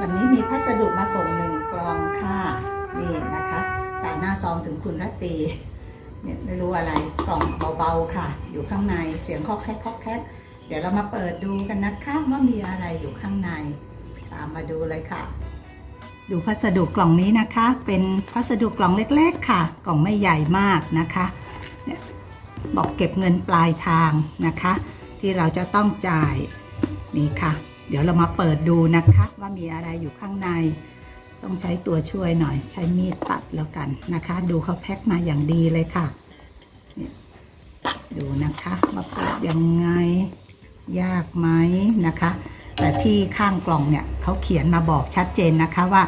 วันนี้มีพัสดุมาส่งหนึ่งกล่องค่ะนี่นะคะจากหน้าซองถึงคุณรัตตีเนี่ยไม่รู้อะไรกล่องเบาๆค่ะ อยู่ข้างในเสียงคอกแคกคอกแคกเดี๋ยวเรามาเปิดดูกันนะคะว่ามีอะไรอยู่ข้างในตามมาดูเลยค่ะ ดูพัสดุกล่องนี้นะคะ เป็นพัสดุกล่องเล็กๆค่ะ กล่องไม่ใหญ่มากนะคะเนี่ยบอกเก็บเงินปลายทางนะคะ ที่เราจะต้องจ่ายนี่ค่ะ เดี๋ยวเรามาเปิดดูนะคะ ว่ามีอะไรอยู่ข้างใน ต้องใช้ตัวช่วยหน่อย ใช้มีดตัดแล้วกันนะคะ ดูเขาแพ็คมาอย่างดีเลยค่ะ ดูนะคะว่าเปิดยังไงยากไหมนะคะ แต่ที่ข้างกล่องเนี่ยเขาเขียนมาบอกชัดเจนนะคะว่า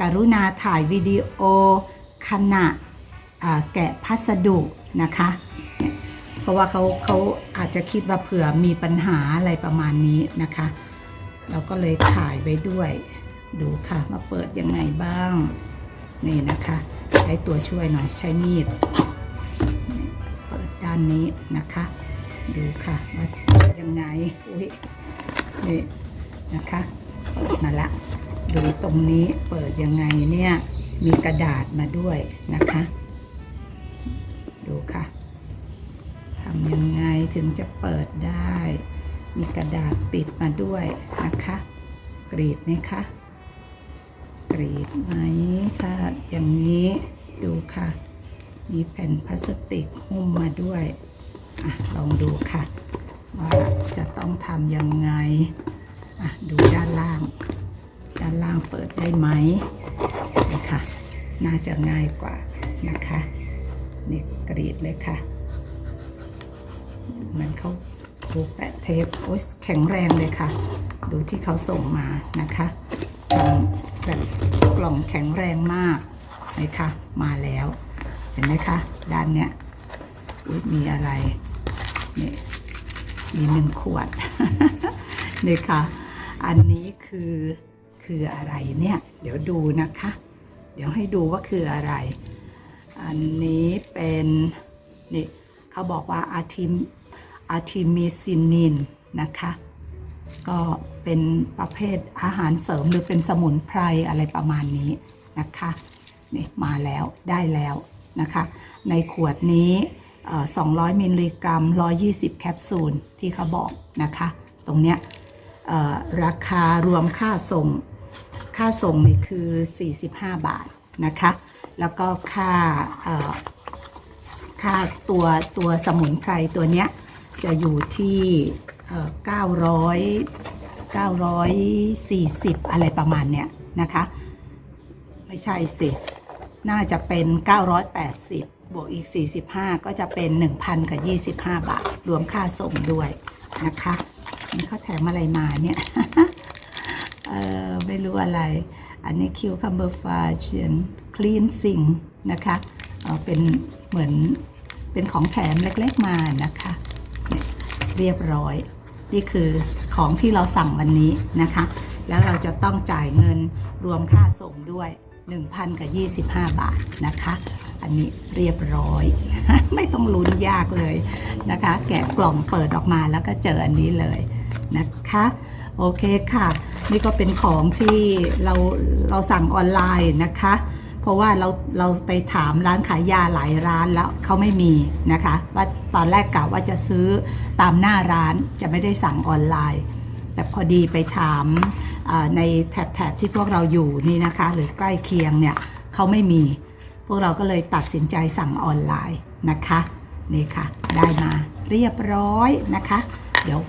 การุณาถ่ายวิดีโอขณะแกะพัสดุนะคะเพราะว่าเขาเขาอาจจะคิดว่าเผื่อมีปัญหาอะไรประมาณนี้นะคะ เราก็เลยถ่ายไว้ด้วย ดูค่ะว่าเปิดยังไงบ้าง นี่นะคะ ใช้ตัวช่วยหน่อยใช้มีด เปิดด้านนี้นะคะ ดูค่ะว่าเปิดยังไงอุ้ยนี่นะคะเปิดมาละดูตรงนี้เปิดยังไงเนี่ยมีกระดาษมาด้วยนะคะ ดูค่ะทำยังไงถึงจะเปิดได้ มีกระดาษติดมาด้วยนะคะ กรีดไหมคะ กรีดไหมถ้าอย่างนี้ดูค่ะ มีแผ่นพลาสติกหุ้มมาด้วยอะลองดูค่ะ ว่าจะต้องทำยังไงอะดูด้านล่าง ด้านล่างเปิดได้ไหมนี่ค่ะน่าจะง่ายกว่านะคะนี่กรีดเลยค่ะเหมือนเขา ถูกแปะเทปโอ้ยแข็งแรงเลยค่ะ ดูที่เขาส่งมานะคะแบบกล่องแข็งแรงมากเลยค่ะมาแล้ว เห็นไหมคะ ด้านเนี้ยอุ๊ยมีอะไรนี่มีหนึ่งขวดนี่ค่ะ อันนี้คือคืออะไรเนี่ย เดี๋ยวดูนะคะ เดี๋ยวให้ดูว่าคืออะไร อันนี้เป็นนี่เขาบอกว่าอาทิม อาทิมิซินินนะคะ ก็เป็นประเภทอาหารเสริมหรือเป็นสมุนไพรอะไรประมาณนี้นะคะนี่มาแล้วได้แล้วนะคะ ในขวดนี้เอ่อ200 มิลลิกรัม 120 แคปซูลที่เขาบอกนะคะ ตรงเนี้ยราคารวมค่าส่ง ค่าส่งนี่คือ 45 บาทนะคะ แล้วก็ค่าค่าตัวตัวสมุนไพรตัวเนี้ย จะอยู่ที่เก้าร้อ่อ900 940อะไรประมาณเนี้ยนะคะ ไม่ใช่สิ น่าจะเป็น980บบวกอีก45ก็จะเป็น1,000กับ25บห้าบาท รวมค่าส่งด้วยนะคะนี่เขาแถมอะไรมาเนี่ยเออไม่รู้อะไร อันนี้คิวคัมเบอร์ฟาเชียนคลีนซิงนะคะเออเป็นเหมือนเป็นของแถมเล็กๆมานะคะ เรียบร้อย นี่คือของที่เราสั่งวันนี้นะคะ แล้วเราจะต้องจ่ายเงินรวมค่าส่งด้วย 1,000กับ25 บาทนะคะ อันนี้เรียบร้อย ไม่ต้องลุ้นยากเลยนะคะ แกะกล่องเปิดออกมาแล้วก็เจออันนี้เลยนะคะโอเคค่ะ นี่ก็เป็นของที่เราเราสั่งออนไลน์นะคะ เพราะว่าเราเราไปถามร้านขายยาหลายร้านแล้วเขาไม่มีนะคะ ว่าตอนแรกกะว่าจะซื้อตามหน้าร้านจะไม่ได้สั่งออนไลน์ แต่พอดีไปถามในแถบแถบที่พวกเราอยู่นี่นะคะ หรือใกล้เคียงเนี่ยเขาไม่มี พวกเราก็เลยตัดสินใจสั่งออนไลน์นะคะนี่ค่ะ ได้มาเรียบร้อยนะคะ เดี๋ยว